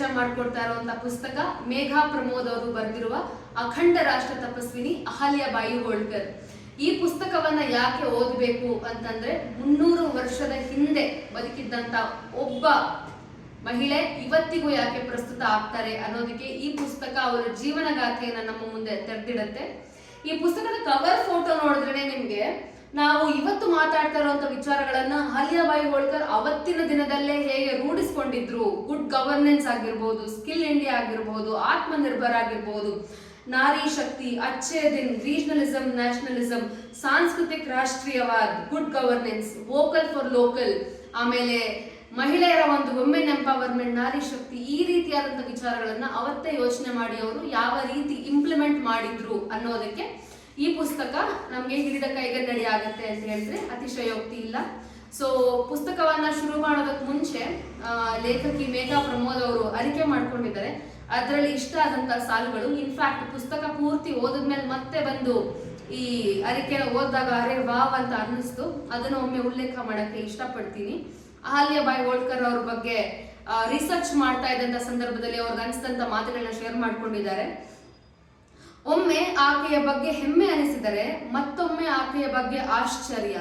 ಪರಿಚಯ ಮಾಡಿಕೊಡ್ತಾ ಇರುವಂತಹ ಪುಸ್ತಕ ಮೇಘಾ ಪ್ರಮೋದ್ ಅವರು ಬರೆದಿರುವ ಅಖಂಡ ರಾಷ್ಟ್ರ ತಪಸ್ವಿನಿ ಅಹಲ್ಯಾಬಾಯಿ ಹೋಳ್ಕರ್. ಈ ಪುಸ್ತಕವನ್ನ ಯಾಕೆ ಓದಬೇಕು ಅಂತಂದ್ರೆ ಮುನ್ನೂರು ವರ್ಷದ ಹಿಂದೆ ಬದುಕಿದ್ದಂತ ಒಬ್ಬ ಮಹಿಳೆ ಇವತ್ತಿಗೂ ಯಾಕೆ ಪ್ರಸ್ತುತ ಆಗ್ತಾರೆ ಅನ್ನೋದಕ್ಕೆ ಈ ಪುಸ್ತಕ ಅವರ ಜೀವನ ಗಾಥೆಯನ್ನ ನಮ್ಮ ಮುಂದೆ ತೆರೆದಿಡತ್ತೆ ಈ ಪುಸ್ತಕದ ಕವರ್ ಫೋಟೋ ನೋಡಿದ್ರೆ ನಿಮ್ಗೆ ನಾವು ಇವತ್ತು ಮಾತಾಡ್ತಾ ಇರುವಂತ ವಿಚಾರಗಳನ್ನ ಅಲಿಯಾಬಾಯಿ ಹೋಳ್ಕರ್ ಅವತ್ತಿನ ದಿನದಲ್ಲೇ ಹೇಗೆ ರೂಢಿಸ್ಕೊಂಡಿದ್ರು, ಗುಡ್ ಗವರ್ನೆನ್ಸ್ ಆಗಿರ್ಬೋದು, ಸ್ಕಿಲ್ ಇಂಡಿಯಾ ಆಗಿರ್ಬೋದು, ಆತ್ಮನಿರ್ಭರ ಆಗಿರ್ಬೋದು, ನಾರಿ ಶಕ್ತಿ ಅಚ್ಚೇ ದಿನ್ ರೀಜನಲಿಸಂ ನ್ಯಾಷನಲಿಸಂ ಸಾಂಸ್ಕೃತಿಕ ರಾಷ್ಟ್ರೀಯವಾದ good governance vocal for local ಆಮೇಲೆ ಮಹಿಳೆಯರ ಒಂದು ವುಮೆನ್ ಎಂಪವರ್ಮೆಂಟ್ ನಾರಿ ಶಕ್ತಿ, ಈ ರೀತಿಯಾದಂತಹ ವಿಚಾರಗಳನ್ನ ಅವತ್ತೇ ಯೋಚನೆ ಮಾಡಿ ಅವರು ಯಾವ ರೀತಿ ಇಂಪ್ಲಿಮೆಂಟ್ ಮಾಡಿದ್ರು ಅನ್ನೋದಕ್ಕೆ ಈ ಪುಸ್ತಕ ನಮಗೆ ಹಿಡಿದ ಕೈಗನ್ನಡಿ ಆಗುತ್ತೆ ಅಂತ ಹೇಳಿದ್ರೆ ಅತಿಶಯೋಕ್ತಿ ಇಲ್ಲ. ಸೊ ಪುಸ್ತಕವನ್ನ ಶುರು ಮಾಡೋದಕ್ಕೆ ಮುಂಚೆ ಲೇಖಕಿ ಮೇಘಾ ಪ್ರಮೋದ್ ಅವರು ಅರಿಕೆ ಮಾಡ್ಕೊಂಡಿದ್ದಾರೆ. ಅದರಲ್ಲಿ ಇಷ್ಟ ಆದಂತ ಸಾಲುಗಳು ಇನ್ಫ್ಯಾಕ್ಟ್ ಪುಸ್ತಕ ಪೂರ್ತಿ ಓದಿದ್ಮೇಲೆ ಮತ್ತೆ ಬಂದು ಈ ಅರಿಕೆ ಓದಿದಾಗ, ಅರೆ ವಾವ್ ಅಂತ ಅನ್ನಿಸ್ತು. ಅದನ್ನು ಒಮ್ಮೆ ಉಲ್ಲೇಖ ಮಾಡಕ್ಕೆ ಇಷ್ಟಪಡ್ತೀನಿ. ಅಹಲ್ಯಾಬಾಯಿ ಹೋಳ್ಕರ್ ಅವ್ರ ಬಗ್ಗೆ ರಿಸರ್ಚ್ ಮಾಡ್ತಾ ಇದ್ದಂತ ಸಂದರ್ಭದಲ್ಲಿ ಅವ್ರಿಗೆ ಅನಿಸಿದಂತ ಮಾತುಗಳನ್ನ ಶೇರ್ ಮಾಡ್ಕೊಂಡಿದ್ದಾರೆ. ಒಮ್ಮೆ ಆಕೆಯ ಬಗ್ಗೆ ಹೆಮ್ಮೆ ಅನಿಸಿದರೆ ಮತ್ತೊಮ್ಮೆ ಆಕೆಯ ಬಗ್ಗೆ ಆಶ್ಚರ್ಯ.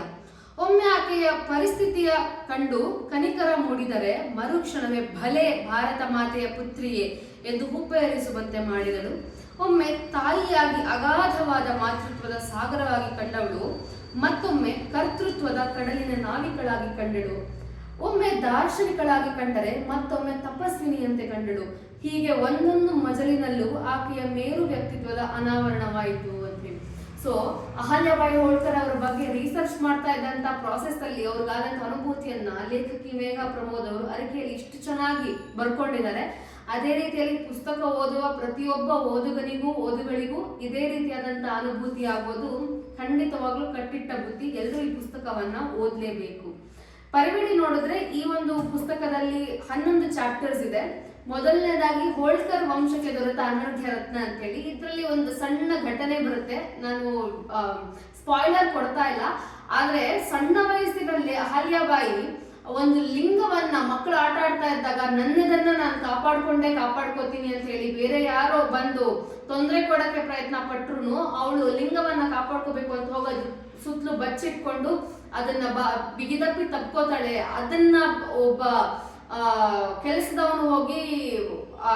ಒಮ್ಮೆ ಆಕೆಯ ಪರಿಸ್ಥಿತಿಯ ಕಂಡು ಕನಿಕರ ಮೂಡಿದರೆ ಮರುಕ್ಷಣವೇ ಭಲೆ ಭಾರತ ಮಾತೆಯ ಪುತ್ರಿಯೇ ಎಂದು ಹುಬ್ಬೆರಿಸುವಂತೆ ಮಾಡಿದಳು. ಒಮ್ಮೆ ತಾಯಿಯಾಗಿ ಅಗಾಧವಾದ ಮಾತೃತ್ವದ ಸಾಗರವಾಗಿ ಕಂಡವಳು, ಮತ್ತೊಮ್ಮೆ ಕರ್ತೃತ್ವದ ಕಡಲಿನ ನಾವಿಕಳಾಗಿ ಕಂಡಳು. ಒಮ್ಮೆ ದಾರ್ಶನಿಕಳಾಗಿ ಕಂಡರೆ ಮತ್ತೊಮ್ಮೆ ತಪಸ್ವಿನಿಯಂತೆ ಕಂಡಳು. ಹೀಗೆ ಒಂದೊಂದು ಮಜಲಿನಲ್ಲೂ ಆಕೆಯ ಮೇರು ವ್ಯಕ್ತಿತ್ವದ ಅನಾವರಣವಾಯಿತು ಅಂತ. ಹೇಳಿ ಸೊ ಅಹಲ್ಯಬಾಯಿ ಹೋಳ್ಕರ್ ಅವರ ಬಗ್ಗೆ ರಿಸರ್ಚ್ ಮಾಡ್ತಾ ಇದ್ದಂತ ಪ್ರಾಸೆಸ್ ಅಲ್ಲಿ ಅವ್ರಿಗಾದಂತ ಅನುಭೂತಿಯನ್ನ ಲೇಖಕಿ ಮೇಘಾ ಪ್ರಮೋದ್ ಅವರು ಅರಿಕೆಯಲ್ಲಿ ಇಷ್ಟು ಚೆನ್ನಾಗಿ ಬರ್ಕೊಂಡಿದ್ದಾರೆ. ಅದೇ ರೀತಿಯಲ್ಲಿ ಪುಸ್ತಕ ಓದುವ ಪ್ರತಿಯೊಬ್ಬ ಓದುಗನಿಗೂ, ಓದುಗಳಿಗೂ ಇದೇ ರೀತಿಯಾದಂತ ಅನುಭೂತಿ ಆಗೋದು ಖಂಡಿತವಾಗ್ಲೂ ಕಟ್ಟಿಟ್ಟ ಬುದ್ಧಿ ಎಲ್ಲರೂ ಈ ಪುಸ್ತಕವನ್ನ ಓದ್ಲೇಬೇಕು. ಪರಿವಿಡಿ ನೋಡಿದ್ರೆ ಈ ಒಂದು ಪುಸ್ತಕದಲ್ಲಿ ಹನ್ನೊಂದು ಚಾಪ್ಟರ್ಸ್ ಇದೆ. ಮೊದಲನೇದಾಗಿ ಹೋಳ್ಕರ್ ವಂಶಕ್ಕೆ ದೊರೆತ ಅನರ್ಘ್ಯ ರತ್ನ ಅಂತೇಳಿ. ಇದರಲ್ಲಿ ಒಂದು ಸಣ್ಣ ಘಟನೆ ಬರುತ್ತೆ. ನಾನು ಸ್ಪಾಯ್ಲರ್ ಕೊಡ್ತಾ ಇಲ್ಲ. ಆದ್ರೆ ಸಣ್ಣ ವಯಸ್ಸಿನಲ್ಲಿ ಅಹಲ್ಯಾಬಾಯಿ ಒಂದು ಲಿಂಗವನ್ನ ಮಕ್ಕಳು ಆಟ ಆಡ್ತಾ ಇದ್ದಾಗ ನನ್ನದನ್ನ ನಾನು ಕಾಪಾಡ್ಕೊಂಡೆ ಕಾಪಾಡ್ಕೋತೀನಿ ಅಂತ ಹೇಳಿ ಬೇರೆ ಯಾರೋ ಬಂದು ತೊಂದರೆ ಕೊಡಕ್ಕೆ ಪ್ರಯತ್ನ ಪಟ್ರು ಅವಳು ಲಿಂಗವನ್ನ ಕಾಪಾಡ್ಕೋಬೇಕು ಅಂತ ಹೋಗೋದು ಸುತ್ತಲೂ ಬಚ್ಚಿಟ್ಕೊಂಡು ಅದನ್ನ ಬ ಬಿಗಿದಪ್ಪಿ ತಪ್ಕೋತಾಳೆ. ಅದನ್ನ ಒಬ್ಬ, ಆ, ಕೆಲಸದವನು ಹೋಗಿ, ಆ,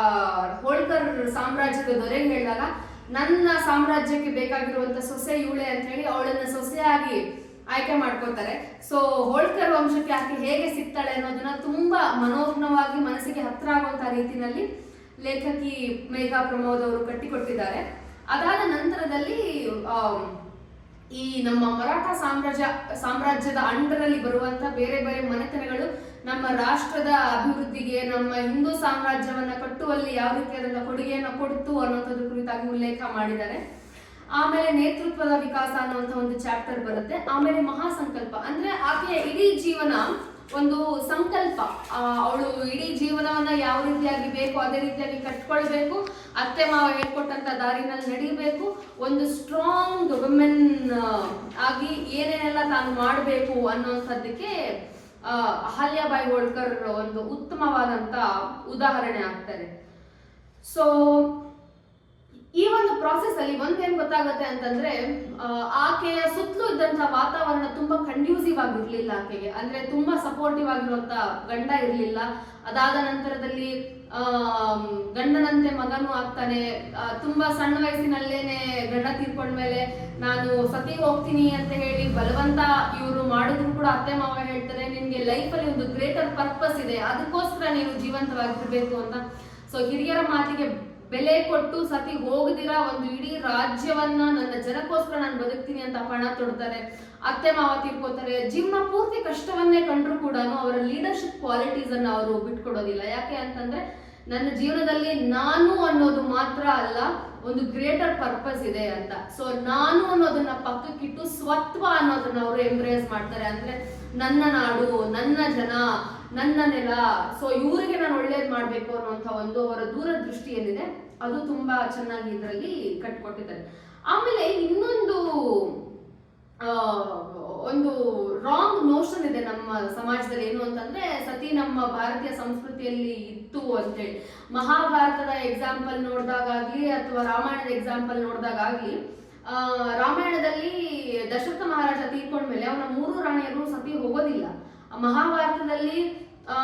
ಹೋಳ್ಕರ್ ಸಾಮ್ರಾಜ್ಯದ ದೊರೆಗೆ ಹೇಳಿದಾಗ, ನನ್ನ ಸಾಮ್ರಾಜ್ಯಕ್ಕೆ ಬೇಕಾಗಿರುವಂತ ಸೊಸೆ ಇವಳೆ ಅಂತ ಹೇಳಿ ಅವಳನ್ನ ಸೊಸೆಯಾಗಿ ಆಯ್ಕೆ ಮಾಡ್ಕೋತಾರೆ ಸೊ ಹೋಳ್ಕರ್ ವಂಶಕ್ಕೆ ಆಕೆ ಹೇಗೆ ಸಿಗ್ತಾಳೆ ಅನ್ನೋದನ್ನ ತುಂಬಾ ಮನೋಜ್ಞವಾಗಿ ಮನಸ್ಸಿಗೆ ಹತ್ರ ಆಗುವಂತ ರೀತಿನಲ್ಲಿ ಲೇಖಕಿ ಮೇಘಾ ಪ್ರಮೋದ್ ಅವರು ಕಟ್ಟಿಕೊಟ್ಟಿದ್ದಾರೆ. ಅದಾದ ನಂತರದಲ್ಲಿ ಈ ನಮ್ಮ ಮರಾಠ ಸಾಮ್ರಾಜ್ಯ, ಸಾಮ್ರಾಜ್ಯದ ಅಂಡರಲ್ಲಿ ಬರುವಂತ ಬೇರೆ ಬೇರೆ ಮನೆತನಗಳು ನಮ್ಮ ರಾಷ್ಟ್ರದ ಅಭಿವೃದ್ಧಿಗೆ, ನಮ್ಮ ಹಿಂದೂ ಸಾಮ್ರಾಜ್ಯವನ್ನ ಕಟ್ಟುವಲ್ಲಿ ಯಾವ ರೀತಿಯಾದಂತಹ ಕೊಡುಗೆಯನ್ನು ಕೊಡ್ತು ಅನ್ನೋಂಥದ್ದು ಕುರಿತಾಗಿ ಉಲ್ಲೇಖ ಮಾಡಿದ್ದಾರೆ. ಆಮೇಲೆ ನೇತೃತ್ವದ ವಿಕಾಸ ಅನ್ನುವಂತ ಒಂದು ಚಾಪ್ಟರ್ ಬರುತ್ತೆ. ಆಮೇಲೆ ಮಹಾಸಂಕಲ್ಪ. ಅಂದ್ರೆ ಆಕೆಯ ಇಡೀ ಜೀವನ ಒಂದು ಸಂಕಲ್ಪ. ಅವಳು ಇಡೀ ಜೀವನವನ್ನ ಯಾವ ರೀತಿಯಾಗಿ ಬೇಕು, ಅದೇ ರೀತಿಯಾಗಿ ಕಟ್ಕೊಳ್ಬೇಕು, ಅತ್ತೆ ಮಾವ ಹೇಳ್ಕೊಟ್ಟಂತ ದಾರಿನಲ್ಲಿ ನಡೀಬೇಕು. ಒಂದು ಸ್ಟ್ರಾಂಗ್ ವುಮೆನ್ ಆಗಿ ಏನೇನೆಲ್ಲ ತಾನು ಮಾಡಬೇಕು ಅನ್ನೋಂಥದ್ದಕ್ಕೆ ಅಹಲ್ಯಾಬಾಯಿ ಹೋಳ್ಕರ್ ಒಂದು ಉತ್ತಮವಾದಂತ ಉದಾಹರಣೆ ಆಗ್ತಾರೆ ಸೊ ಈ ಒಂದು ಪ್ರಾಸೆಸ್ ಅಲ್ಲಿ ಒಂದೇನ್ ಗೊತ್ತಾಗುತ್ತೆ ಅಂತಂದ್ರೆ ಆಕೆಯ ಸುತ್ತಲೂ ಇದ್ದಂತ ವಾತಾವರಣ ತುಂಬಾ ಕಂಡ್ಯೂಸಿವ್ ಆಗಿರ್ಲಿಲ್ಲ ಆಕೆಗೆ. ಅಂದ್ರೆ ತುಂಬಾ ಸಪೋರ್ಟಿವ್ ಆಗಿರುವಂತ ಗಂಡ ಇರ್ಲಿಲ್ಲ. ಅದಾದ ನಂತರದಲ್ಲಿ ಗಂಡನಂತೆ ಮಗನೂ ಆಗ್ತಾನೆ. ತುಂಬಾ ಸಣ್ಣ ವಯಸ್ಸಿನಲ್ಲೇನೆ ಗಂಡ ತೀರ್ಕೊಂಡ್ಮೇಲೆ ನಾನು ಸತಿ ಹೋಗ್ತೀನಿ ಅಂತ ಹೇಳಿ ಬಲವಂತ ಇವರು ಮಾಡಿದ್ರು ಕೂಡ ಅತ್ತೆ ಮಾವ ಹೇಳ್ತಾರೆ, ನಿನ್ಗೆ ಲೈಫಲ್ಲಿ ಒಂದು ಗ್ರೇಟರ್ ಪರ್ಪಸ್ ಇದೆ. ಅದಕ್ಕೋಸ್ಕರ ನೀವು ಜೀವಂತವಾಗಿರ್ಬೇಕು ಅಂತ. ಸೊ ಹಿರಿಯರ ಮಾತಿಗೆ ಬೆಲೆ ಕೊಟ್ಟು ಸತಿ ಹೋಗದಿರಾ ಒಂದು ಇಡೀ ರಾಜ್ಯವನ್ನ ನನ್ನ ಜನಕ್ಕೋಸ್ಕರ ನಾನು ಬದುಕ್ತೀನಿ ಅಂತ ಪಣ ತೊಡ್ತಾರೆ, ಅತ್ತೆ ಮಾವ ತೀರ್ಕೋತಾರೆ, ಜೀವನ ಪೂರ್ತಿ ಕಷ್ಟವನ್ನೇ ಕಂಡ್ರು ಕೂಡ ಅವರ ಲೀಡರ್ಶಿಪ್ ಕ್ವಾಲಿಟೀಸ್ ಅನ್ನ ಅವರು ಬಿಟ್ಕೊಡೋದಿಲ್ಲ. ಯಾಕೆ ಅಂತಂದ್ರೆ ನನ್ನ ಜೀವನದಲ್ಲಿ ನಾನು ಅನ್ನೋದು ಮಾತ್ರ ಅಲ್ಲ, ಒಂದು ಗ್ರೇಟರ್ ಪರ್ಪಸ್ ಇದೆ ಅಂತ. ಸೊ ನಾನು ಅನ್ನೋದನ್ನ ಪಕ್ಕಕ್ಕಿಟ್ಟು ಸ್ವತ್ವ ಅನ್ನೋದನ್ನ ಅವರು ಎಂಬ್ರೇಸ್ ಮಾಡ್ತಾರೆ. ಅಂದ್ರೆ ನನ್ನ ನಾಡು, ನನ್ನ ಜನ ನನ್ನ ನೆಲ. ಸೊ ಇವರಿಗೆ ನಾನು ಒಳ್ಳೇದ್ ಮಾಡಬೇಕು ಅನ್ನುವಂಥ ಒಂದು ಅವರ ದೂರದೃಷ್ಟಿ ಏನಿದೆ, ಅದು ತುಂಬಾ ಚೆನ್ನಾಗಿ ಇದರಲ್ಲಿ ಕಟ್ಕೊಟ್ಟಿದ್ದಾರೆ. ಆಮೇಲೆ ಇನ್ನೊಂದು ಒಂದು ರಾಂಗ್ ನೋಷನ್ ಇದೆ ನಮ್ಮ ಸಮಾಜದಲ್ಲಿ. ಏನು ಅಂತಂದ್ರೆ, ಸತಿ ನಮ್ಮ ಭಾರತೀಯ ಸಂಸ್ಕೃತಿಯಲ್ಲಿ ಇತ್ತು ಅಂತೇಳಿ. ಮಹಾಭಾರತದ ಎಕ್ಸಾಂಪಲ್ ನೋಡಿದಾಗಲಿ ಅಥವಾ ರಾಮಾಯಣದ ಎಕ್ಸಾಂಪಲ್ ನೋಡಿದಾಗಲಿ ರಾಮಾಯಣದಲ್ಲಿ ದಶರಥ ಮಹಾರಾಜ ತೀರ್ಕೊಂಡ್ಮೇಲೆ ಅವನ ಮೂರು ರಾಣಿಯರು ಸತಿ ಹೋಗೋದಿಲ್ಲ. ಮಹಾಭಾರತದಲ್ಲಿ, ಆ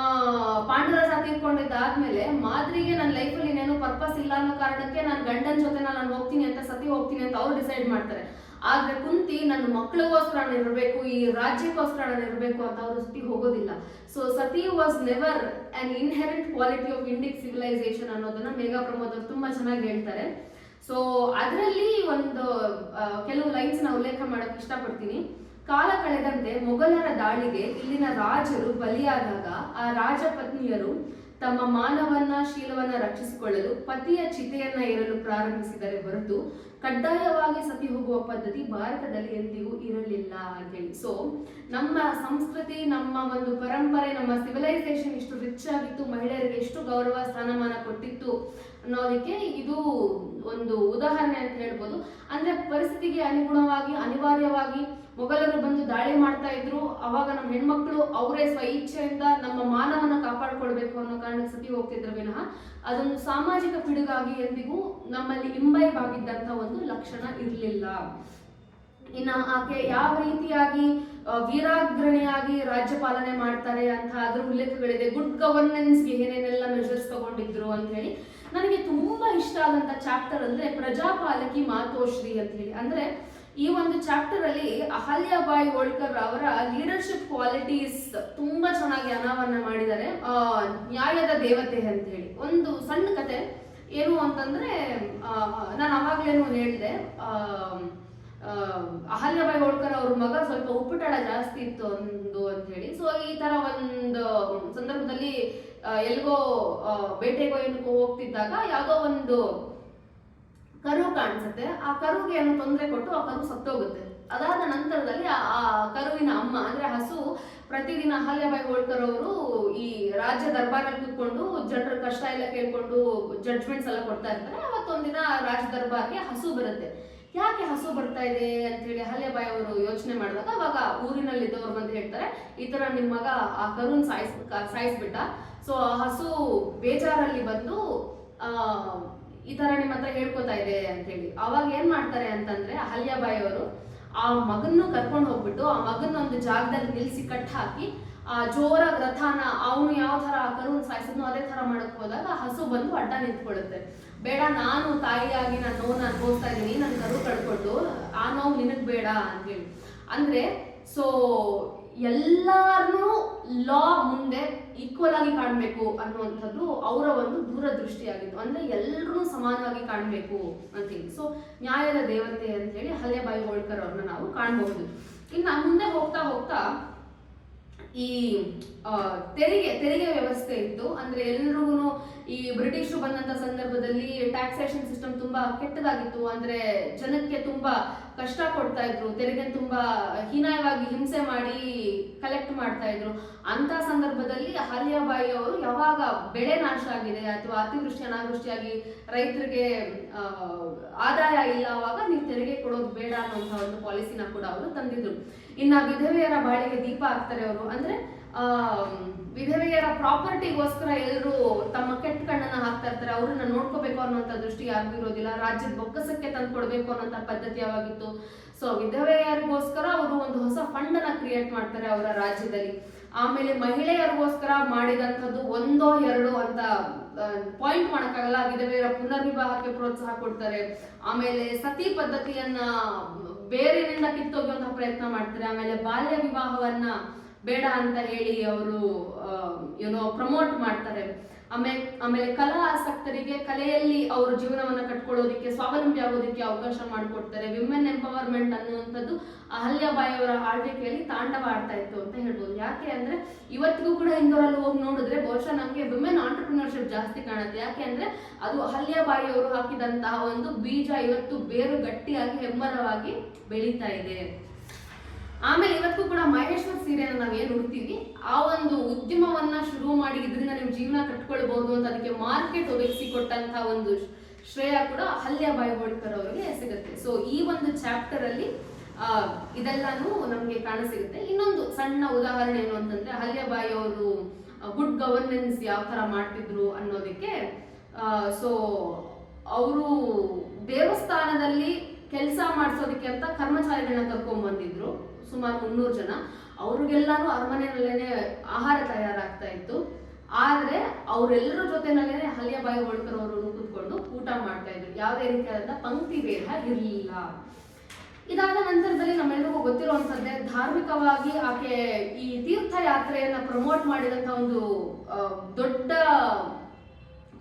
ಪಾಂಡುರಸ ತೀರ್ಕೊಂಡಿದ್ದಾದ್ಮೇಲೆ ಮಾದ್ರಿಗೆ ನನ್ನ ಲೈಫಲ್ಲಿ ಇನ್ನೇನು ಪರ್ಪಸ್ ಇಲ್ಲ ಅನ್ನೋ ಕಾರಣಕ್ಕೆ ನಾನು ಗಂಡನ ಜೊತೆ ನಾನು ಹೋಗ್ತೀನಿ ಅಂತ ಸತಿ ಹೋಗ್ತೀನಿ ಅಂತ ಅವ್ರು ಡಿಸೈಡ್ ಮಾಡ್ತಾರೆ. ಆದ್ರೆ ಕುಂತಿ ನನ್ನ ಮಕ್ಕಳಿಗೋಸ್ಕರ ನಾನು ಇರಬೇಕು, ಈ ರಾಜ್ಯಕ್ಕೋಸ್ಕರ ನಾನು ಇರಬೇಕು ಅಂತ ಅವರು ಸತಿ ಹೋಗೋದಿಲ್ಲ. So sati was never an inherent quality of Indic civilisation ಅನ್ನೋದನ್ನ ಮೇಘಾ ಪ್ರಮೋದ್ ಅವರು ತುಂಬಾ ಚೆನ್ನಾಗಿ ಹೇಳ್ತಾರೆ. ಸೊ ಅದರಲ್ಲಿ ಒಂದು ಕೆಲವು ಲೈನ್ಸ್ನ ಉಲ್ಲೇಖ ಮಾಡಕ್ ಇಷ್ಟಪಡ್ತೀನಿ. ಕಾಲ ಕಳೆದಂತೆ ಮೊಘಲರ ದಾಳಿಗೆ ಇಲ್ಲಿನ ರಾಜರು ಬಲಿಯಾದಾಗ ಆ ರಾಜಪತ್ನಿಯರು ತಮ್ಮ ಮಾನವನ್ನ, ಶೀಲವನ್ನ ರಕ್ಷಿಸಿಕೊಳ್ಳಲು ಪತಿಯ ಚಿತೆಯನ್ನ ಇರಲು ಪ್ರಾರಂಭಿಸಿದರೆ ಹೊರತು ಕಡ್ಡಾಯವಾಗಿ ಸತಿ ಹೋಗುವ ಪದ್ಧತಿ ಭಾರತದಲ್ಲಿ ಎಂದಿಗೂ ಇರಲಿಲ್ಲ ಅಂತೇಳಿ ಸೊ ನಮ್ಮ ಸಂಸ್ಕೃತಿ, ನಮ್ಮ ಒಂದು ಪರಂಪರೆ, ನಮ್ಮ ಸಿವಿಲೈಸೇಷನ್ ಇಷ್ಟು ರಿಚ್ ಆಗಿತ್ತು, ಮಹಿಳೆಯರಿಗೆ ಎಷ್ಟು ಗೌರವ, ಸ್ಥಾನಮಾನ ಕೊಟ್ಟಿತ್ತು ಅನ್ನೋದಕ್ಕೆ ಇದು ಒಂದು ಉದಾಹರಣೆ ಅಂತ ಹೇಳ್ಬೋದು. ಅಂದ್ರೆ ಪರಿಸ್ಥಿತಿಗೆ ಅನುಗುಣವಾಗಿ, ಅನಿವಾರ್ಯವಾಗಿ ಮೊಘಲರು ಬಂದು ದಾಳಿ ಮಾಡ್ತಾ ಇದ್ರು. ಅವಾಗ ನಮ್ಮ ಹೆಣ್ಮಕ್ಳು ಅವರೇ ಸ್ವ ಇಚ್ಛೆಯಿಂದ ನಮ್ಮ ಮಾನವನ ಕಾಪಾಡ್ಕೊಳ್ಬೇಕು ಅನ್ನೋ ಕಾರಣಕ್ಕೆ ಸತಿ ಹೋಗ್ತಿದ್ರು ವಿನಃ. ಅದೊಂದು ಸಾಮಾಜಿಕ ಪಿಡುಗಾಗಿ ಎಂದಿಗೂ ನಮ್ಮಲ್ಲಿ ಇಂಬೈಬ್ ಆಗಿದ್ದಂಥ ಒಂದು ಲಕ್ಷಣ ಇರಲಿಲ್ಲ. ಇನ್ನ ಆಕೆ ಯಾವ ರೀತಿಯಾಗಿ ವೀರಾಗ್ರಣಿಯಾಗಿ ರಾಜ್ಯ ಪಾಲನೆ ಮಾಡ್ತಾರೆ ಅಂತ ಅದ್ರ ಉಲ್ಲೇಖಗಳಿದೆ. ಗುಡ್ ಗವರ್ನೆನ್ಸ್ಗೆ ಏನೇನೆಲ್ಲ ಮೆಷರ್ಸ್ ತಗೊಂಡಿದ್ರು ಅಂತ ಹೇಳಿ. ನನಗೆ ತುಂಬಾ ಇಷ್ಟ ಆದಂತ ಚಾಪ್ಟರ್ ಅಂದ್ರೆ ಪ್ರಜಾಪಾಲಕಿ ಮಾತೋಶ್ರೀ ಅಂತ ಹೇಳಿ. ಅಂದ್ರೆ ಈ ಒಂದು ಚಾಪ್ಟರ್ ಅಲ್ಲಿ ಅಹಲ್ಯಾಬಾಯಿ ಹೋಳ್ಕರ್ ಅವರ ಲೀಡರ್ಶಿಪ್ ಕ್ವಾಲಿಟೀಸ್ ತುಂಬಾ ಚೆನ್ನಾಗಿ ಅನಾವರಣ ಮಾಡಿದ್ದಾರೆ. ನ್ಯಾಯದ ದೇವತೆ ಅಂತ ಹೇಳಿ. ಒಂದು ಸಣ್ಣ ಕತೆ ಏನು ಅಂತಂದ್ರೆ ನಾನು ಅವಾಗ್ಲೇನು ಹೇಳಿದೆ. ಅಹಲ್ಯಾಬಾಯಿ ಹೋಳ್ಕರ್ ಅವ್ರ ಮಗ ಸ್ವಲ್ಪ ಉಪ್ಪುಟಾಳ ಜಾಸ್ತಿ ಇತ್ತು ಒಂದು ಅಂತ ಹೇಳಿ. ಸೊ ಈ ತರ ಒಂದು ಸಂದರ್ಭದಲ್ಲಿ ಎಲ್ಗೋ ಬೇಟೆಗೋ ಏನಕ್ಕೋ ಹೋಗ್ತಿದ್ದಾಗ ಯಾವ್ದೋ ಒಂದು ಕರು ಕಾಣಿಸುತ್ತೆ. ಆ ಕರುಗೆ ಏನೋ ತೊಂದರೆ ಕೊಟ್ಟು ಆ ಕರು ಸತ್ತೋಗುತ್ತೆ. ಅದಾದ ನಂತರದಲ್ಲಿ ಆ ಕರುವಿನ ಅಮ್ಮ, ಅಂದ್ರೆ ಹಸು, ಪ್ರತಿದಿನ ಅಹಲ್ಯಾಬಾಯಿ ಹೋಳ್ಕರ್ ಅವರು ಈ ರಾಜ್ಯ ದರ್ಬಾರಲ್ಲಿ ಕೂತ್ಕೊಂಡು ಜನರ ಕಷ್ಟ ಎಲ್ಲ ಕೇಳ್ಕೊಂಡು ಜಡ್ಜ್ಮೆಂಟ್ಸ್ ಎಲ್ಲ ಕೊಡ್ತಾ ಇರ್ತಾರೆ. ಅವತ್ತೊಂದಿನ ರಾಜ್ಯ ದರ್ಬಾರ್ಗೆ ಹಸು ಬರುತ್ತೆ. ಯಾಕೆ ಹಸು ಬರ್ತಾ ಇದೆ ಅಂತ ಹೇಳಿ ಅಹಲ್ಯಾಬಾಯಿ ಅವರು ಯೋಚನೆ ಮಾಡಿದಾಗ ಅವಾಗ ಊರಿನಲ್ಲಿ ಇದ್ದವ್ರು ಬಂದು ಹೇಳ್ತಾರೆ, ಈ ತರ ನಿಮ್ಮ ಮಗ ಆ ಕರುನ್ ಸಾಯಿಸ್, ಸಾಯಿಸ್ಬಿಟ್ಟ. ಸೊ ಆ ಹಸು ಬೇಜಾರಲ್ಲಿ ಬಂದು, ಆ ಈ ತರ ನಿಮ್ಮ ಹತ್ರ ಹೇಳ್ಕೊತಾ ಇದೆ ಅಂತ ಹೇಳಿ. ಅವಾಗ ಏನ್ ಮಾಡ್ತಾರೆ ಅಂತಂದ್ರೆ ಅಹಲ್ಯಾಬಾಯಿ ಅವರು ಆ ಮಗನ್ನು ಕರ್ಕೊಂಡು ಹೋಗ್ಬಿಟ್ಟು ಆ ಮಗನ ಒಂದು ಜಾಗದಲ್ಲಿ ನಿಲ್ಸಿ ಕಟ್ ಹಾಕಿ, ಆ ಜೋರ ರಥಾನ ಅವನು ಯಾವ ತರ ಆ ಕರುನ್ ಸಾಯಿಸಿದ್ನೋ ಅದೇ ತರ ಮಾಡಕ್ ಹೋದಾಗ ಹಸು ಬಂದು ಅಡ್ಡ ನಿಂತ್ಕೊಳ್ಳುತ್ತೆ. ಬೇಡ, ನಾನು ತಾಯಿಯಾಗಿ ನಾನು ನೋವು ಅನುಭವಿಸ್ತಾ ಇದ್ದೀನಿ ನನ್ನ ಕರು ಕಳ್ಕೊಂಡು ಆ ನೋವು ನಿನಗ್ ಬೇಡ ಅಂತೇಳಿ ಅಂದ್ರೆ ಸೊ ಎಲ್ಲಾರನ್ನೂ ಲಾ ಮುಂದೆ ಈಕ್ವಲ್ ಆಗಿ ಕಾಣಬೇಕು ಅನ್ನುವಂಥದ್ದು ಅವರ ಒಂದು ದೂರದೃಷ್ಟಿಯಾಗಿತ್ತು. ಅಂದ್ರೆ ಎಲ್ಲರೂ ಸಮಾನವಾಗಿ ಕಾಣ್ಬೇಕು ಅಂತೇಳಿ ಸೊ ನ್ಯಾಯದ ದೇವತೆ ಅಂತ ಹೇಳಿ ಹಲ್ಲೆಬಾಯಿ ಹೋಳ್ಕರ್ ಅವ್ರನ್ನ ನಾವು ಕಾಣಬಹುದು ಇನ್ನು ಮುಂದೆ ಹೋಗ್ತಾ ಹೋಗ್ತಾ ಈ ತೆರಿಗೆ ತೆರಿಗೆ ವ್ಯವಸ್ಥೆ ಇತ್ತು. ಅಂದ್ರೆ ಎಲ್ರಿಗೂ ಈ ಬ್ರಿಟಿಷರು ಬಂದಂತ ಸಂದರ್ಭದಲ್ಲಿ ಟ್ಯಾಕ್ಸೇಷನ್ ಸಿಸ್ಟಮ್ ತುಂಬಾ ಕೆಟ್ಟದಾಗಿತ್ತು. ಅಂದ್ರೆ ಜನಕ್ಕೆ ತುಂಬಾ ಕಷ್ಟ ಕೊಡ್ತಾ ಇದ್ರು, ತೆರಿಗೆ ತುಂಬಾ ಹೀನಾಯವಾಗಿ ಹಿಂಸೆ ಮಾಡಿ ಕಲೆಕ್ಟ್ ಮಾಡ್ತಾ ಇದ್ರು. ಅಂತ ಸಂದರ್ಭದಲ್ಲಿ ಅಹಲ್ಯಾಬಾಯಿ ಅವರು ಯಾವಾಗ ಬೆಳೆ ನಾಶ ಆಗಿದೆ ಅಥವಾ ಅತಿವೃಷ್ಟಿ, ಅನಾವೃಷ್ಟಿಯಾಗಿ ರೈತರಿಗೆ ಆದಾಯ ಇಲ್ಲ, ಅವಾಗ ನೀವು ತೆರಿಗೆ ಕೊಡೋದು ಬೇಡ ಅನ್ನೋಂತ ಒಂದು ಪಾಲಿಸಿನ ಕೂಡ ಅವರು ತಂದಿದ್ರು. ಇನ್ನ ವಿಧವೆಯರ ಬಾಳಿಗೆ ದೀಪ ಹಾಕ್ತಾರೆ ಅವರು. ಅಂದ್ರೆ ವಿಧವೆಯರ ಪ್ರಾಪರ್ಟಿಗೋಸ್ಕರ ಎಲ್ಲರೂ ತಮ್ಮ ಕೆಟ್ಟ ಕಣ್ಣನ್ನ ಹಾಕ್ತಾ ಇರ್ತಾರೆ. ಅವ್ರನ್ನ ನೋಡ್ಕೋಬೇಕು ಅನ್ನೋಂಥ ದೃಷ್ಟಿ ಯಾರಿಗೂ ಇರೋದಿಲ್ಲ. ರಾಜ್ಯದ ಬೊಕ್ಕಸಕ್ಕೆ ತಂದು ಕೊಡ್ಬೇಕು ಅನ್ನೋಂಥ ಪದ್ಧತಿ ಯಾವಾಗಿತ್ತು? ಸೊ ವಿಧವೆಯರಿಗೋಸ್ಕರ ಅವರು ಒಂದು ಹೊಸ ಫಂಡ್ ಅನ್ನ ಕ್ರಿಯೇಟ್ ಮಾಡ್ತಾರೆ ಅವರ ರಾಜ್ಯದಲ್ಲಿ. ಆಮೇಲೆ ಮಹಿಳೆಯರಿಗೋಸ್ಕರ ಮಾಡಿದಂಥದ್ದು ಒಂದೋ ಎರಡೋ ಅಂತ ಪಾಯಿಂಟ್ ಮಾಡೋಕ್ಕಾಗಲ್ಲ. ವಿಧವೆಯರ ಪುನರ್ವಿವಾಹಕ್ಕೆ ಪ್ರೋತ್ಸಾಹ ಕೊಡ್ತಾರೆ. ಆಮೇಲೆ ಸತಿ ಪದ್ಧತಿಯನ್ನ ಬೇರೆನಿಂದ ಕಿತ್ತೋಗುವಂತಹ ಪ್ರಯತ್ನ ಮಾಡ್ತಾರೆ. ಆಮೇಲೆ ಬಾಲ್ಯ ವಿವಾಹವನ್ನ ಬೇಡ ಅಂತ ಹೇಳಿ ಅವರು ಏನೋ ಪ್ರಮೋಟ್ ಮಾಡ್ತಾರೆ. ಆಮೇಲೆ ಆಮೇಲೆ ಕಲಾ ಆಸಕ್ತರಿಗೆ ಕಲೆಯಲ್ಲಿ ಅವರು ಜೀವನವನ್ನು ಕಟ್ಕೊಳ್ಳೋದಕ್ಕೆ, ಸ್ವಾವಲಂಬಿ ಆಗೋದಕ್ಕೆ ಅವಕಾಶ ಮಾಡಿಕೊಡ್ತಾರೆ. ವಿಮೆನ್ ಎಂಪವರ್ಮೆಂಟ್ ಅನ್ನುವಂಥದ್ದು ಅಹಲ್ಯಾಬಾಯಿ ಅವರ ಆಳ್ವಿಕೆಯಲ್ಲಿ ತಾಂಡವ ಆಡ್ತಾ ಇತ್ತು ಅಂತ ಹೇಳ್ಬೋದು. ಯಾಕೆ ಅಂದ್ರೆ ಇವತ್ತಿಗೂ ಕೂಡ ಇಂದೋರಲ್ಲಿ ಹೋಗಿ ನೋಡಿದ್ರೆ ಬಹುಶಃ ನಮಗೆ ವಿಮೆನ್ ಆಂಟರ್ಪ್ರಿನರ್ಶಿಪ್ ಜಾಸ್ತಿ ಕಾಣುತ್ತೆ. ಯಾಕೆ ಅಂದ್ರೆ ಅದು ಅಹಲ್ಯಾಬಾಯಿ ಅವರು ಹಾಕಿದಂತಹ ಒಂದು ಬೀಜ ಇವತ್ತು ಬೇರು ಗಟ್ಟಿಯಾಗಿ ಹೆಮ್ಮರವಾಗಿ ಬೆಳೀತಾ ಇದೆ. ಆಮೇಲೆ ಇವತ್ತು ಕೂಡ ಮಹೇಶ್ವರ್ ಸೀರೆಯನ್ನು ನಾವು ಏನು ಉಡ್ತೀವಿ? ಆ ಒಂದು ಉದ್ಯಮವನ್ನ ಶುರು ಮಾಡಿ ಇದರಿಂದ ನಿಮ್ಮ ಜೀವನ ಕಟ್ಕೊಳ್ಬಹುದು ಅಂತ ಅದಕ್ಕೆ ಮಾರ್ಕೆಟ್ ಒದಗಿಸಿ ಕೊಟ್ಟಂತ ಒಂದು ಶ್ರೇಯ ಕೂಡ ಹಲ್ಯಬಾಯಿ ಹೋಳ್ಕರ್ ಅವರಿಗೆ ಸಿಗುತ್ತೆ. ಸೊ ಈ ಒಂದು ಚಾಪ್ಟರ್ ಅಲ್ಲಿ ಇದೆಲ್ಲಾನು ನಮಗೆ ಕಾಣಸಿಗುತ್ತೆ. ಇನ್ನೊಂದು ಸಣ್ಣ ಉದಾಹರಣೆ ಏನು ಅಂತಂದ್ರೆ ಅಹಲ್ಯಬಾಯಿ ಅವರು ಗುಡ್ ಗವರ್ನೆನ್ಸ್ ಯಾವ ತರ ಮಾಡ್ತಿದ್ರು ಅನ್ನೋದಕ್ಕೆ ಸೊ ಅವರು ದೇವಸ್ಥಾನದಲ್ಲಿ ಕೆಲಸ ಮಾಡಿಸೋದಕ್ಕೆ ಅಂತ ಕರ್ಮಚಾರಿಗಳನ್ನ ಕರ್ಕೊಂಡ್ ಬಂದಿದ್ರು ಸುಮಾರು ಮುನ್ನೂರು ಜನ. ಅವ್ರಿಗೆಲ್ಲಾನು ಅರಮನೆಯಲ್ಲೇನೆ ಆಹಾರ ತಯಾರಾಗ್ತಾ ಇತ್ತು. ಆದ್ರೆ ಅವರೆಲ್ಲರ ಜೊತೆನಲ್ಲೇನೆ ಅಹಲ್ಯಬಾಯಿ ಹೋಳ್ಕರ್ ಹೊಳ್ಕರವರು ಕೂತ್ಕೊಂಡು ಊಟ ಮಾಡ್ತಾ ಇದ್ರು. ಯಾವುದೇ ರೀತಿಯಾದಂತ ಪಂಕ್ತಿ ಭೇದ ಇರಲಿಲ್ಲ. ಇದಾದ ನಂತರದಲ್ಲಿ ನಮ್ಮೆಲ್ಲರಿಗೂ ಗೊತ್ತಿರುವಂತದ್ದೇ, ಧಾರ್ಮಿಕವಾಗಿ ಆಕೆ ಈ ತೀರ್ಥಯಾತ್ರೆಯನ್ನ ಪ್ರಮೋಟ್ ಮಾಡಿದಂತ ಒಂದು ದೊಡ್ಡ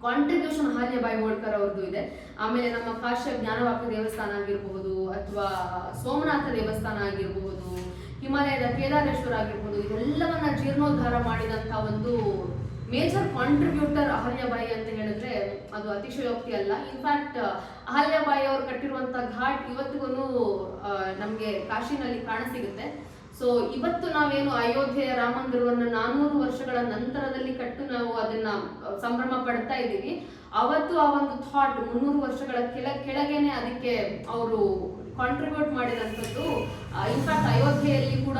ಕಾಂಟ್ರಿಬ್ಯೂಷನ್ ಹಾಲ್ಯಬಾಯಿ ಹೋಳ್ಕರ್ ಅವ್ರದ್ದು ಇದೆ. ಆಮೇಲೆ ನಮ್ಮ ಕಾಶ್ಯ ಜ್ಞಾನವಾಪಿ ದೇವಸ್ಥಾನ ಆಗಿರಬಹುದು ಅಥವಾ ಸೋಮನಾಥ ದೇವಸ್ಥಾನ ಆಗಿರಬಹುದು ಹಿಮಾಲಯದ ಕೇದಾರೇಶ್ವರ ಆಗಿರ್ಬೋದು, ಇದೆಲ್ಲವನ್ನ ಜೀರ್ಣೋದ್ಧಾರ ಮಾಡಿದಂತ ಒಂದು ಮೇಜರ್ ಕಾಂಟ್ರಿಬ್ಯೂಟರ್ ಅಹಲ್ಯಬಾಯಿ ಅಂತ ಹೇಳಿದ್ರೆ ಅದು ಅತಿಶಯೋಕ್ತಿ ಅಲ್ಲ. ಇನ್ಫ್ಯಾಕ್ಟ್ ಅಹಲ್ಯಬಾಯಿ ಅವರು ಕಟ್ಟಿರುವಂತ ಘಾಟ್ ಇವತ್ತಿಗೂ ನಮಗೆ ಕಾಶಿನಲ್ಲಿ ಕಾಣಸಿಗುತ್ತೆ ಸೊ ಇವತ್ತು ನಾವೇನು ಅಯೋಧ್ಯೆಯ ರಾಮ ಮಂದಿರವನ್ನ ನಾನೂರು ವರ್ಷಗಳ ನಂತರದಲ್ಲಿ ಕಟ್ಟು ನಾವು ಅದನ್ನ ಸಂಭ್ರಮ ಪಡ್ತಾ ಇದ್ದೀವಿ. ಅವತ್ತು ಆ ಒಂದು ಥಾಟ್ ಮುನ್ನೂರು ವರ್ಷಗಳ ಕೆಳ, ಕೆಳಗೇನೆ ಅದಕ್ಕೆ ಅವರು ಕಾಂಟ್ರಿಬ್ಯೂಟ್ ಮಾಡಿದಂಥದ್ದು ಇನ್ಫ್ಯಾಕ್ಟ್ ಅಯೋಧ್ಯೆಯಲ್ಲಿ ಕೂಡ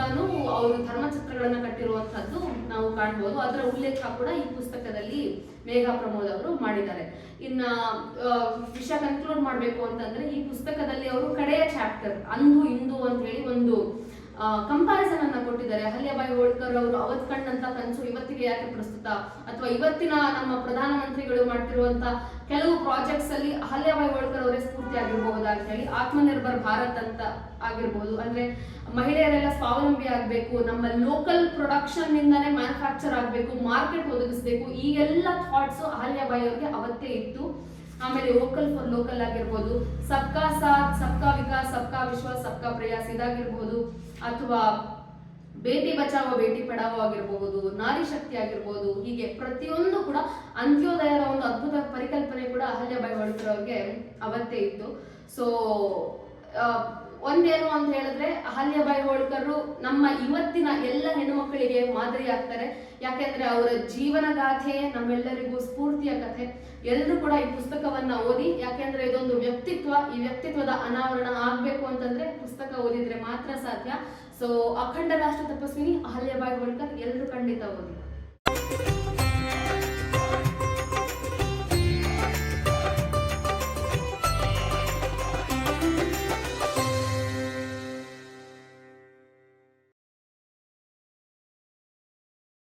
ಅವರು ಧರ್ಮಚಿತ್ರಗಳನ್ನ ಕಟ್ಟಿರುವಂತದ್ದು ನಾವು ಕಾಣ್ಬೋದು. ಅದರ ಉಲ್ಲೇಖ ಕೂಡ ಈ ಪುಸ್ತಕದಲ್ಲಿ ಮೇಘಾ ಪ್ರಮೋದ್ ಅವರು ಮಾಡಿದ್ದಾರೆ. ಇನ್ನ ವಿಷಯ ಕನ್ಕ್ಲೂಡ್ ಮಾಡಬೇಕು ಅಂತಂದ್ರೆ ಈ ಪುಸ್ತಕದಲ್ಲಿ ಅವರು ಕಡೆಯ ಚಾಪ್ಟರ್ ಅಂದು, ಇಂದು ಅಂತ ಹೇಳಿ ಒಂದು ಕಂಪ್ಯಾರಿಸನ್ ಅನ್ನ ಕೊಟ್ಟಿದ್ದಾರೆ. ಅಹಲ್ಯಾಬಾಯಿ ಹೋಳ್ಕರ್ ಅವರು ಅವತ್ ಕಂಡಂತ ಕನಸು ಇವತ್ತಿಗೆ ಯಾಕೆ ಪ್ರಸ್ತುತ? ಅಥವಾ ಇವತ್ತಿನ ನಮ್ಮ ಪ್ರಧಾನಮಂತ್ರಿಗಳು ಮಾಡ್ತಿರುವಂತ ಕೆಲವು ಪ್ರಾಜೆಕ್ಟ್ಸ್ ಅಲ್ಲಿ ಅಹಲ್ಯಾಬಾಯಿ ಹೋಳ್ಕರ್ ಅವರೇ ಸ್ಫೂರ್ತಿ ಆಗಿರಬಹುದಾ ಅಂತ ಹೇಳಿ ಆತ್ಮನಿರ್ಭರ್ ಭಾರತ್ ಅಂತ ಆಗಿರ್ಬೋದು. ಅಂದ್ರೆ ಮಹಿಳೆಯರೆಲ್ಲ ಸ್ವಾವಲಂಬಿ ಆಗ್ಬೇಕು, ನಮ್ಮ ಲೋಕಲ್ ಪ್ರೊಡಕ್ಷನ್ ನಿಂದಾನೇ ಮ್ಯಾನುಫ್ಯಾಕ್ಚರ್ ಆಗ್ಬೇಕು ಮಾರ್ಕೆಟ್ ಒದಗಿಸ್ಬೇಕು, ಈ ಎಲ್ಲ ಥಾಟ್ಸ್ ಅಹಲ್ಯಾಬಾಯಿ ಅವರಿಗೆ ಅವತ್ತೇ ಇತ್ತು. ಆಮೇಲೆ ವೋಕಲ್ ಫಾರ್ ಲೋಕಲ್ ಆಗಿರ್ಬೋದು, ಸಬ್ಕಾ ಸಾಥ್, ಸಬ್ಕಾ ವಿಕಾಸ್, ಸಬ್ಕಾ ವಿಶ್ವಾಸ್ ಸಬ್ಕಾ ಪ್ರಯಾಸ್ ಇದಾಗಿರ್ಬೋದು, ಅಥವಾ ಬೇಟಿ ಬಚಾವೋ, ಬೇಟಿ ಪಡಾವೋ ಆಗಿರಬಹುದು ನಾರಿ ಶಕ್ತಿ ಆಗಿರ್ಬೋದು, ಹೀಗೆ ಪ್ರತಿಯೊಂದು ಕೂಡ ಅಂತ್ಯೋದಯದ ಒಂದು ಅದ್ಭುತ ಪರಿಕಲ್ಪನೆ ಕೂಡ ಅಹಲ್ಯಾಬಾಯಿ ಹೋಳ್ಕರ್ ಅವ್ರಿಗೆ ಅವತ್ತೇ ಇತ್ತು. ಸೊ ಒಂದೇನು ಅಂತ ಹೇಳಿದ್ರೆ ಅಹಲ್ಯಾಬಾಯಿ ಹೋಳ್ಕರ್ ನಮ್ಮ ಇವತ್ತಿನ ಎಲ್ಲ ಹೆಣ್ಣುಮಕ್ಕಳಿಗೆ ಮಾದರಿ ಆಗ್ತಾರೆ. ಯಾಕೆಂದ್ರೆ ಅವರ ಜೀವನ ಗಾಥೆ, ನಮ್ಮೆಲ್ಲರಿಗೂ ಸ್ಫೂರ್ತಿಯ ಕಥೆ. ಎಲ್ಲರೂ ಕೂಡ ಈ ಪುಸ್ತಕವನ್ನ ಓದಿ, ಯಾಕೆಂದ್ರೆ ಇದೊಂದು ವ್ಯಕ್ತಿತ್ವ, ಈ ವ್ಯಕ್ತಿತ್ವದ ಅನಾವರಣ ಆಗ್ಬೇಕು ಅಂತಂದ್ರೆ ಪುಸ್ತಕ ಓದಿದ್ರೆ ಮಾತ್ರ ಸಾಧ್ಯ. ಸೊ ಅಖಂಡ ರಾಷ್ಟ್ರ ತಪಸ್ವಿನಿ ಅಹಲ್ಯಾಬಾಯಿ ಹೋಳ್ಕರ್ ಎಲ್ಲರೂ ಖಂಡಿತ ಓದಿ